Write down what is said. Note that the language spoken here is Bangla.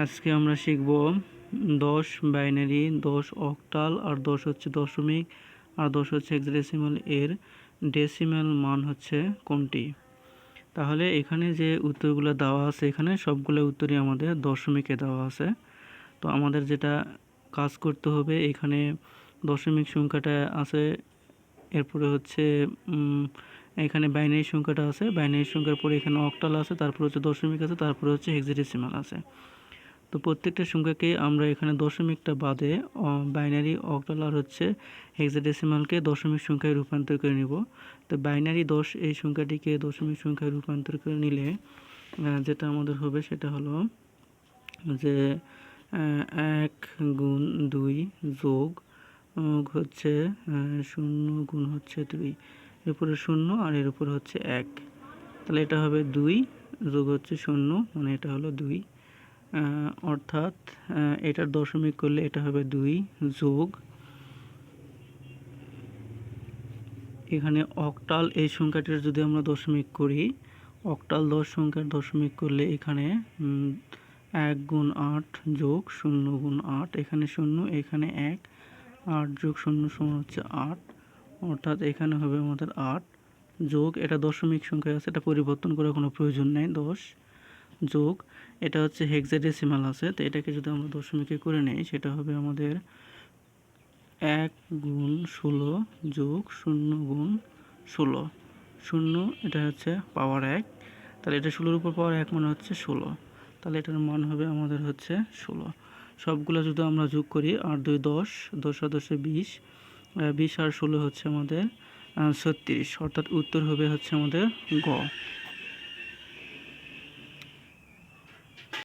আজকে আমরা শিখব দশ বাইনারি, দশ অক্টাল, আর দশ হচ্ছে দশমিক, আর দশ হচ্ছে হেক্সাডেসিমাল এর ডেসিমাল মান হচ্ছে কোনটি? তাহলে এখানে যে উত্তরগুলো দেওয়া আছে এখানে সবগুলো উত্তরই আমাদের দশমিকে দেওয়া আছে। তো আমাদের যেটা কাজ করতে হবে, এখানে দশমিক সংখ্যাটা আছে, এরপরে হচ্ছে এখানে বাইনারি সংখ্যাটা আছে, বাইনারি সংখ্যার পরে এখানে অক্টাল আছে, তারপর হচ্ছে দশমিক আছে, তারপরে হচ্ছে হেক্সাডেসিমাল আছে। তো প্রত্যেকটা সংখ্যাকে আমরা এখানে দশমিকটা বাদে বাইনারি অক্টাল আর হচ্ছে হেক্সাডেসিমালকে দশমিক সংখ্যায় রূপান্তর করে নিব। তো বাইনারি দশ এই সংখ্যাটিকে দশমিক সংখ্যায় রূপান্তর করে নিলে যেটা আমাদের হবে সেটা হলো যে এক গুণ দুই যোগ হচ্ছে শূন্য গুণ হচ্ছে দুই। এর উপরে শূন্য আর এর উপরে হচ্ছে এক। তাহলে এটা হবে দুই যোগ হচ্ছে শূন্য মানে এটা হলো দুই। অর্থাৎ এটার দশমিক করলে এটা হবে দুই যোগ। এখানে অক্টাল এই সংখ্যাটির যদি আমরা দশমিক করি অক্টাল দশ সংখ্যার দশমিক করলে এখানে এক গুণ আট যোগ শূন্য গুণ আট, এখানে শূন্য, এখানে এক, আট যোগ শূন্য সমান হচ্ছে আট, অর্থাৎ এখানে হবে আমাদের আট যোগ। এটা দশমিক সংখ্যা আছে, এটা পরিবর্তন করার কোনো প্রয়োজন নেই, দশ। যোগ, এটা হচ্ছে হেক্সাডেসিমাল আছে, তো এটাকে যদি আমরা দশমিকে করে নেই, সেটা হবে আমাদের এক গুণ ষোলো যোগ শূন্য গুণ ষোলো। শূন্য, এটা হচ্ছে পাওয়ার এক, তাহলে এটা ষোলোর উপর পাওয়ার এক মানে হচ্ছে ষোলো। তাহলে এটার মান হবে আমাদের হচ্ছে ষোলো। সবগুলো যদি আমরা যোগ করি আর দুই, দশ দশ আর দশে বিশ বিশ আর ষোলো হচ্ছে আমাদের ছত্রিশ। অর্থাৎ উত্তর হবে হচ্ছে আমাদের গ।